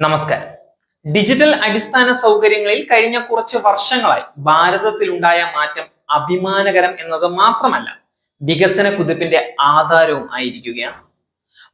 നമസ്കാരം. ഡിജിറ്റൽ അടിസ്ഥാന സൗകര്യങ്ങളിൽ കഴിഞ്ഞ കുറച്ച് വർഷങ്ങളായി ഭാരതത്തിലുണ്ടായ മാറ്റം അഭിമാനകരം എന്നത് മാത്രമല്ല വികസന കുതിപ്പിന്റെ ആധാരവും ആയിരിക്കുകയാണ്.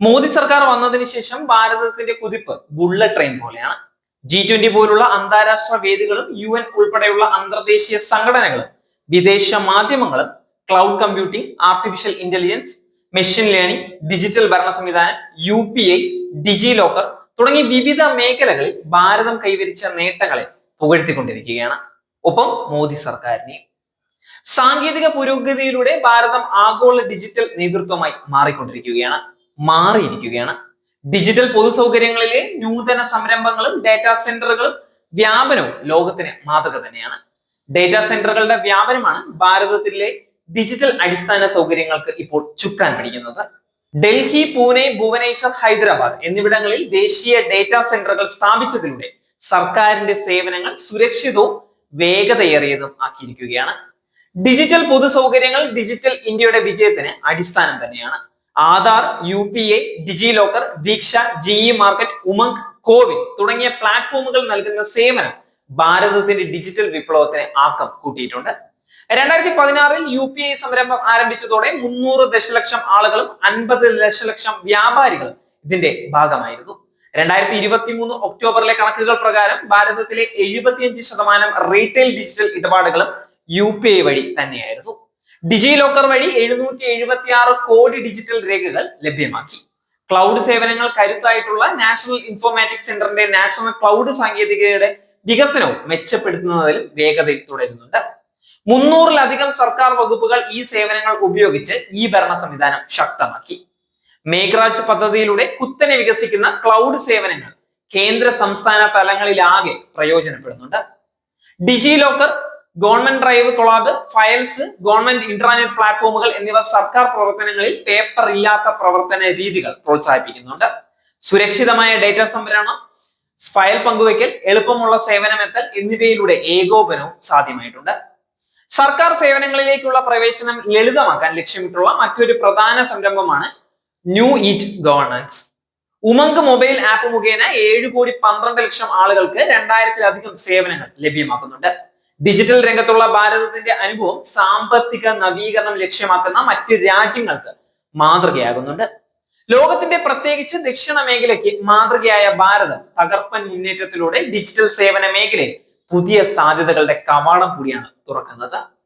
മോദി സർക്കാർ വന്നതിന് ശേഷം ഭാരതത്തിന്റെ കുതിപ്പ് ബുള്ളറ്റ് ട്രെയിൻ പോലെയാണ്. ജി ട്വന്റി പോലുള്ള അന്താരാഷ്ട്ര വേദികളും യു എൻ ഉൾപ്പെടെയുള്ള അന്തർദേശീയ സംഘടനകളും വിദേശ മാധ്യമങ്ങളും cloud computing artificial intelligence machine learning digital ഭരണ സംവിധാനം U P I digi locker തുടങ്ങി വിവിധ മേഖലകളിൽ ഭാരതം കൈവരിച്ച നേട്ടങ്ങളെ പുകഴ്ത്തിക്കൊണ്ടിരിക്കുകയാണ്. ഒപ്പം മോദി സർക്കാരിനെയും. സാങ്കേതിക പുരോഗതിയിലൂടെ ഭാരതം ആഗോള ഡിജിറ്റൽ നേതൃത്വമായി മാറിക്കൊണ്ടിരിക്കുകയാണ്. മാറിയിരിക്കുകയാണ്. ഡിജിറ്റൽ പൊതുസൗകര്യങ്ങളിലെ നൂതന സംരംഭങ്ങളും ഡാറ്റാ സെന്ററുകളും വ്യാപനവും ലോകത്തിന് മാതൃക തന്നെയാണ്. ഡാറ്റാ സെന്ററുകളുടെ വ്യാപനമാണ് ഭാരതത്തിലെ ഡിജിറ്റൽ അടിസ്ഥാന സൗകര്യങ്ങൾക്ക് ഇപ്പോൾ ചുക്കാൻ പിടിക്കുന്നത്. ഡൽഹി പൂനെ ഭുവനേശ്വർ ഹൈദരാബാദ് എന്നിവിടങ്ങളിൽ ദേശീയ ഡേറ്റാ സെന്ററുകൾ സ്ഥാപിച്ചതിലൂടെ സർക്കാരിന്റെ സേവനങ്ങൾ സുരക്ഷിതവും വേഗതയേറിയതും ആക്കിയിരിക്കുകയാണ്. ഡിജിറ്റൽ പൊതുസൗകര്യങ്ങൾ ഡിജിറ്റൽ ഇന്ത്യയുടെ വിജയത്തിന് അടിസ്ഥാനം തന്നെയാണ്. Aadhaar U P I digi locker Diksha G e market Umang CoWIN തുടങ്ങിയ പ്ലാറ്റ്ഫോമുകൾ നൽകുന്ന സേവനം ഭാരതത്തിന്റെ ഡിജിറ്റൽ വിപ്ലവത്തിന് ആക്കം കൂട്ടിയിട്ടുണ്ട്. രണ്ടായിരത്തി പതിനാറിൽ യു പി ഐ സംരംഭം ആരംഭിച്ചതോടെ മുന്നൂറ് ദശലക്ഷം ആളുകളും അൻപത് ദശലക്ഷം വ്യാപാരികളും ഇതിന്റെ ഭാഗമായിരുന്നു. രണ്ടായിരത്തി ഇരുപത്തി മൂന്ന് ഒക്ടോബറിലെ കണക്കുകൾ പ്രകാരം ഭാരതത്തിലെ എഴുപത്തിയഞ്ച് ശതമാനം റീറ്റെയിൽ ഡിജിറ്റൽ ഇടപാടുകളും യു പി ഐ വഴി തന്നെയായിരുന്നു. ഡിജി ലോക്കർ വഴി എഴുന്നൂറ്റി എഴുപത്തി ആറ് കോടി ഡിജിറ്റൽ രേഖകൾ ലഭ്യമാക്കി. ക്ലൗഡ് സേവനങ്ങൾ കരുത്തായിട്ടുള്ള നാഷണൽ ഇൻഫോർമാറ്റിക് സെന്ററിന്റെ നാഷണൽ ക്ലൗഡ് സാങ്കേതികതയുടെ വികസനവും മെച്ചപ്പെടുത്തുന്നതിൽ വേഗതയിൽ തുടരുന്നുണ്ട്. മുന്നൂറിലധികം സർക്കാർ വകുപ്പുകൾ ഈ സേവനങ്ങൾ ഉപയോഗിച്ച് ഈ ഭരണ സംവിധാനം ശക്തമാക്കി. മേഘ്രാജ് പദ്ധതിയിലൂടെ കുത്തനെ വികസിക്കുന്ന ക്ലൗഡ് സേവനങ്ങൾ കേന്ദ്ര സംസ്ഥാന തലങ്ങളിലാകെ പ്രയോജനപ്പെടുന്നുണ്ട്. Digi locker government drive colab files government internet പ്ലാറ്റ്ഫോമുകൾ എന്നിവ സർക്കാർ പ്രവർത്തനങ്ങളിൽ പേപ്പർ ഇല്ലാത്ത പ്രവർത്തന രീതികൾ പ്രോത്സാഹിപ്പിക്കുന്നുണ്ട്. സുരക്ഷിതമായ ഡേറ്റ സംഭരണം ഫയൽ പങ്കുവയ്ക്കൽ എളുപ്പമുള്ള സേവനമെത്തൽ എന്നിവയിലൂടെ ഏകോപനവും സാധ്യമായിട്ടുണ്ട്. സർക്കാർ സേവനങ്ങളിലേക്കുള്ള പ്രവേശനം ലളിതമാക്കാൻ ലക്ഷ്യമിട്ടുള്ള മറ്റൊരു പ്രധാന സംരംഭമാണ് new each governance. Umang mobile app മുഖേന ഏഴ് കോടി പന്ത്രണ്ട് ലക്ഷം ആളുകൾക്ക് രണ്ടായിരത്തിലധികം സേവനങ്ങൾ ലഭ്യമാക്കുന്നുണ്ട്. ഡിജിറ്റൽ രംഗത്തുള്ള ഭാരതത്തിന്റെ അനുഭവം സാമ്പത്തിക നവീകരണം ലക്ഷ്യമാക്കുന്ന മറ്റ് രാജ്യങ്ങൾക്ക് മാതൃകയാകുന്നുണ്ട്. ലോകത്തിന്റെ പ്രത്യേകിച്ച് ദക്ഷിണ മേഖലയ്ക്ക് മാതൃകയായ ഭാരതം തകർപ്പൻ മുന്നേറ്റത്തിലൂടെ ഡിജിറ്റൽ സേവന മേഖലയിൽ പുതിയ സാധ്യതകളുടെ കവാടം കൂടിയാണ് തുറക്കുന്നത്.